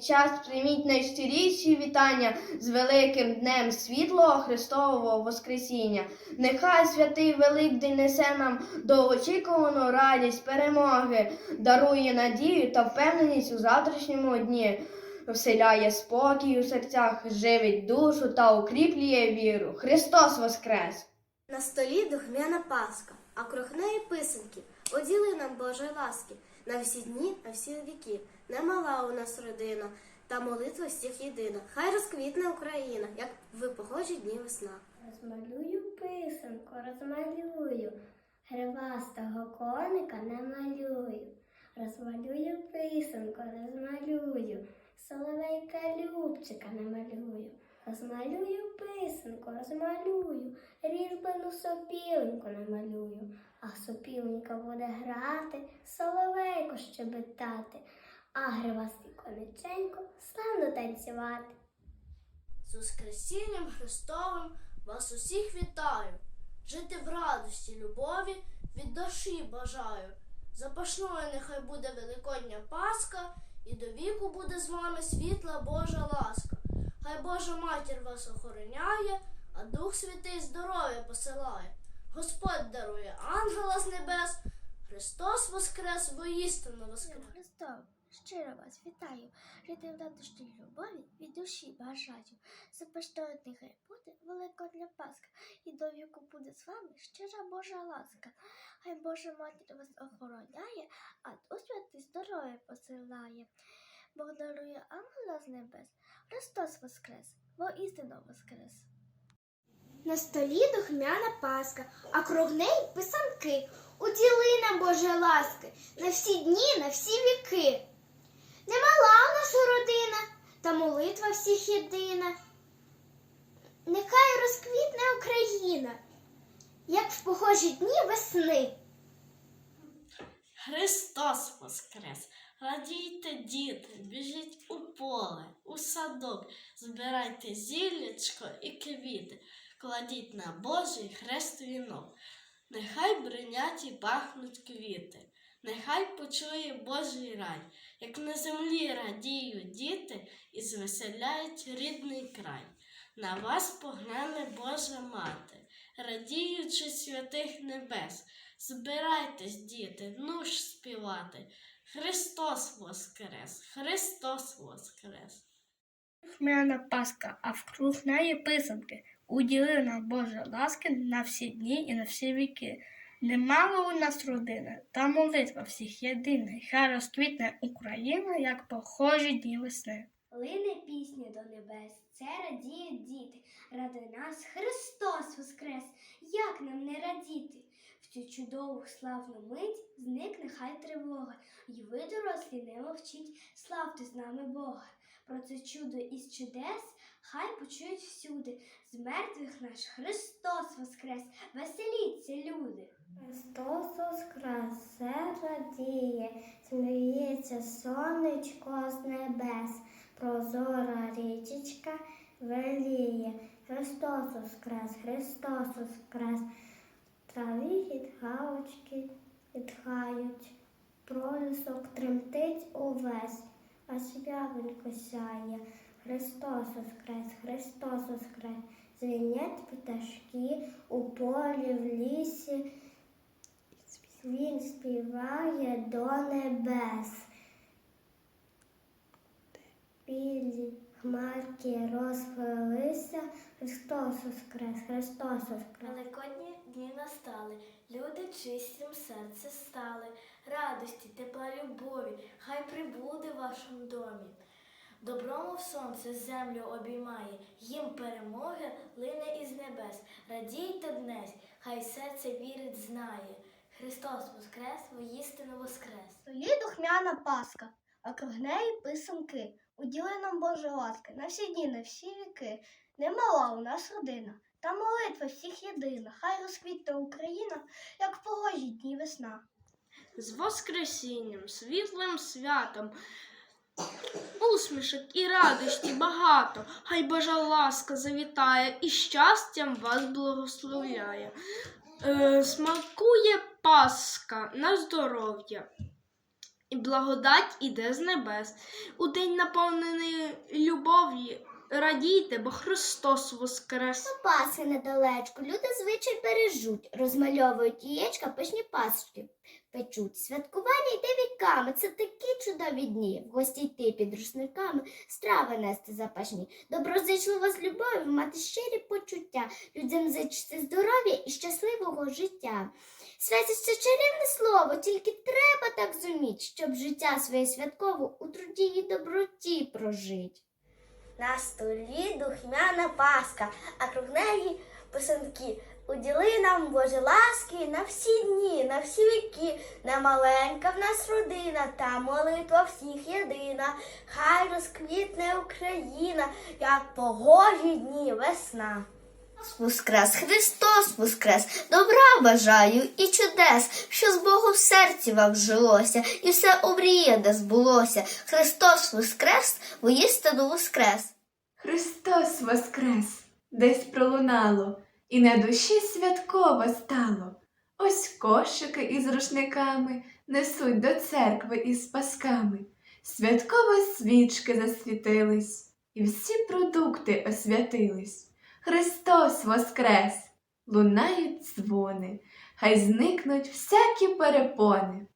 час прийміть найщиріші вітання з великим днем світлого Христового Воскресіння. Нехай святий Великдень несе нам довгоочікувану радість перемоги, дарує надію та впевненість у завтрашньому дні, вселяє спокій у серцях, живить душу та укріплює віру. Христос Воскрес! На столі духмяна паска, а круг неї писанки. Оділи нам Божої ласки на всі дні, на всі віки. Немала у нас родина, та молитва всіх єдина. Хай розквітне Україна, як в похожі дні весна. Розмалюю писанку, розмалюю, гривастого коника намалюю. Розмалюю писанку, розмалюю, соловейка любчика намалюю. Розмалюю писанку, розмалюю, різьбану сопілоньку намалюю. А сопілонька буде грати, соловейко щебетати, а гривастий кониченько славно танцювати. З Воскресінням Христовим вас усіх вітаю. Жити в радості, любові від душі бажаю. Запашною нехай буде Великодня Пасха, і до віку буде з вами світла Божа ласка. Хай Божа матір вас охороняє, а Дух Святий здоров'я посилає. Господь дарує ангела з небес, Христос воскрес, воістину воскрес. Христом, щиро вас вітаю, жити в радості любові від душі бажаю. Запашною нехай буде великодня Пасха, і до віку буде з вами щира Божа ласка. Хай Божа матір вас охороняє, а Дух Святий здоров'я посилає. Бог дарує ангела з небес, Христос воскрес, воістину воскрес. На столі духмяна паска, а круг неї писанки. Уділи нам Боже ласки на всі дні, на всі віки. Немала у нас родина, та молитва всіх єдина. Нехай розквітне Україна, як в похожі дні весни. Христос Воскрес! Радійте, діти, біжіть у поле, у садок, збирайте зіллячко і квіти, кладіть на Божий хрест вінок. Нехай бринять і пахнуть квіти, нехай почує Божий рай, як на землі радіють діти і звеселяють рідний край. На вас погляне Божа мати, радіючи святих небес. Збирайтесь, діти, ну ж співати. Христос Воскрес! Христос Воскрес! Хмельна Пасха, а вкруг неї писанки. Уділи нам Боже ласки на всі дні і на всі віки. Немало у нас родини, та молитва всіх єдина. Хай розквітне Україна, як похожі дні весни. Лине пісня до небес, це радіють діти. Ради нас Христос воскрес, як нам не радіти? В цю чудову славну мить зникне хай тривога, й ви, дорослі, не мовчіть, славте з нами Бога. Про це чудо із чудес хай почують всюди. З мертвих наш Христос воскрес, веселіться, люди. Христос воскрес, все радіє, сміється сонечко з небес, прозора річечка веліє. Христос воскрес, Христос воскрес, траві від галочки відхають, пролісок тремтить увесь, а свявенько сяє. Христос воскрес, Христос воскрес, звінять пташки у полі в лісі. Він співає до небес. Білі хмарки розплилися, Христос воскрес, Христос воскрес. Великодні дні настали, люди чистим серце стали, радості, тепла любові, хай прибуде в вашому домі. Доброму в сонце землю обіймає, їм перемоги лине із небес. Радійте днесь, хай серце вірить, знає. Христос воскрес, воістину воскрес. Столі духмяна паска, а круг неї писанки. Уділи нам Боже ласки на всі дні, на всі віки. Немала у нас родина, та молитва всіх єдина. Хай розквітне Україна, як погожі дні весна. З Воскресінням, світлим святом, усмішок і радості багато. Хай Божа ласка завітає і щастям вас благословляє. Е, смакує Пасха на здоров'я. І благодать іде з небес. У день наповнений любов'ю радійте, бо Христос воскрес. Паси недалечко, люди звичай бережуть, розмальовують яєчка, пишні пасочки печуть. Святкування йде віками, це такі чудові дні. В гості йти під рушниками, страви нести запашні. Доброзичливо з любов'ю мати щирі почуття, людям зичити здоров'я і щасливого життя. Святі це чарівне слово, тільки треба так зуміть, щоб життя своє святково у труді і доброті прожить. На столі духмяна паска, а круг неї писанки. Уділи нам Боже ласки на всі дні, на всі віки. Не маленька в нас родина, та молитва всіх єдина. Хай розквітне Україна, як погожі дні весна. Воскрес, Христос Воскрес, добра бажаю і чудес, що з Богу в серці вам жилося, і все обріє, де збулося. Христос Воскрес, воістину Воскрес. Христос воскрес, десь пролунало, і на душі святково стало. Ось кошики із рушниками несуть до церкви із пасками. Святково свічки засвітились, і всі продукти освятились. Христос воскрес! Лунають дзвони, хай зникнуть всякі перепони.